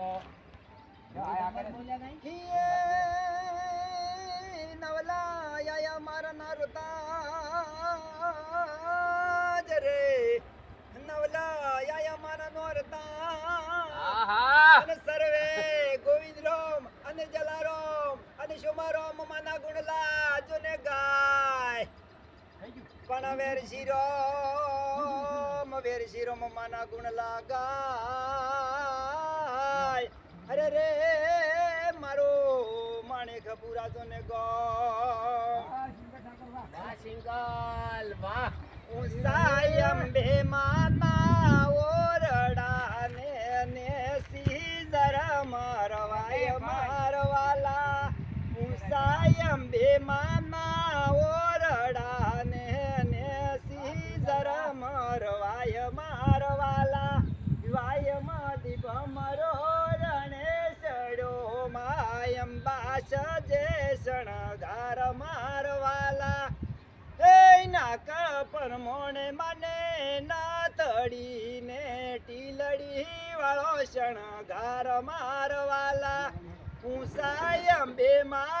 તો જો આયા કરે. હિયે નવલા આયા મારા નરતા રે. નવલા આયા મારા આહા. અને સર્વે ગોવિંદ રોમ અને જલારામ અને શુમારામ માના ગુણલા જોને ગાય. પણ વેર શિરોમ વેર શિરોમ માના ગુણલા ગાય અરે રે મારો માણેક પૂરા જોને ગાય વાહ સિંગલ વાહ. ઉસાય અંબે માતા ઓરડા ને ને સીઝર મારવાય મારવાલા. ઉસાય અંબે માના શણગાર મારવાલા. એ નાક પર મોણે મને ના તડીને ટીલડી વાળો શણગાર મારવાલા. હું સાયમ બે ઓર